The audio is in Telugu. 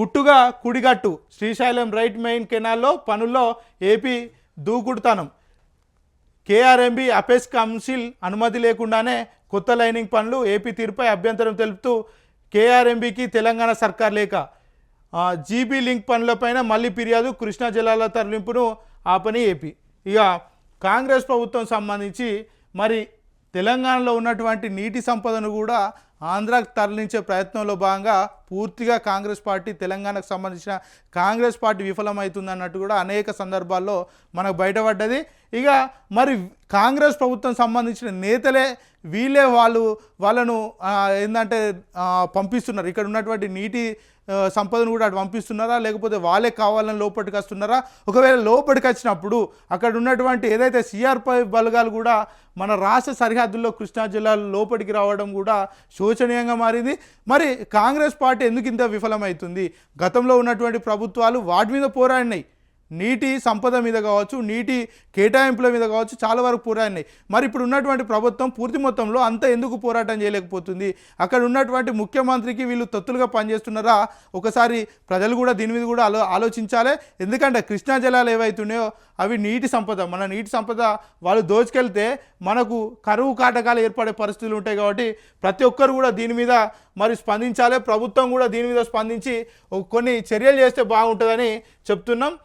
గుట్టుగా కుడిగట్టు శ్రీశైలం రైట్ మెయిన్ కెనాల్లో పనుల్లో ఏపీ దూకుడుతనం. కేఆర్ఎంబి అపెస్ కౌన్సిల్ అనుమతి లేకుండానే కొత్త లైనింగ్ పనులు ఏపీ తీరుపై అభ్యంతరం తెలుపుతూ కేఆర్ఎంబికి తెలంగాణ సర్కార్ లేక జీబీ లింక్ పనులపైన మళ్ళీ ఫిర్యాదు కృష్ణా జిల్లాల తరలింపును ఆపని ఏపీ. ఇక కాంగ్రెస్ ప్రభుత్వం సంబంధించి మరి తెలంగాణలో ఉన్నటువంటి నీటి సంపదను కూడా ఆంధ్రాకు తరలించే ప్రయత్నంలో భాగంగా పూర్తిగా కాంగ్రెస్ పార్టీ తెలంగాణకు సంబంధించిన కాంగ్రెస్ పార్టీ విఫలమవుతుంది అన్నట్టు కూడా అనేక సందర్భాల్లో మనకు బయటపడ్డది. ఇక మరి కాంగ్రెస్ ప్రభుత్వం సంబంధించిన నేతలే వీళ్ళే వాళ్ళు వాళ్ళను ఏంటంటే పంపిస్తున్నారు. ఇక్కడ ఉన్నటువంటి నీటి సంపదను కూడా అటు పంపిస్తున్నారా? లేకపోతే వాళ్ళే కావాలని లోపలికి వస్తున్నారా? ఒకవేళ లోపలికి వచ్చినప్పుడు అక్కడ ఉన్నటువంటి ఏదైతే సిఆర్పై బలగాలు కూడా మన రాష్ట్ర సరిహద్దుల్లో కృష్ణా జిల్లాలో లోపలికి రావడం కూడా శోచనీయంగా మారింది. మరి కాంగ్రెస్ పార్టీ ఎందుకు ఇంత విఫలమవుతుంది గతంలో ఉన్నటువంటి ప్రభుత్వాలు వాటి మీద పోరాడినాయి. నీటి సంపద మీద కావచ్చు నీటి కేటాయింపుల మీద కావచ్చు చాలా వరకు పోరాడినాయి. మరి ఇప్పుడు ఉన్నటువంటి ప్రభుత్వం పూర్తి మొత్తంలో అంత ఎందుకు పోరాటం చేయలేకపోతుంది? అక్కడ ఉన్నటువంటి ముఖ్యమంత్రికి వీళ్ళు తొత్తులుగా పనిచేస్తున్నారా? ఒకసారి ప్రజలు కూడా దీని మీద కూడా ఆలో ఆలోచించాలి. ఎందుకంటే కృష్ణా జలాలు ఏవైతున్నాయో అవి నీటి సంపద. మన నీటి సంపద వాళ్ళు దోచుకెళ్తే మనకు కరువు కాటకాలు ఏర్పడే పరిస్థితులు ఉంటాయి కాబట్టి ప్రతి ఒక్కరు కూడా దీని మీద మరి స్పందించాలి. ప్రభుత్వం కూడా దీని మీద స్పందించి కొన్ని చర్యలు చేస్తే బాగుంటుందని చెప్తున్నాం.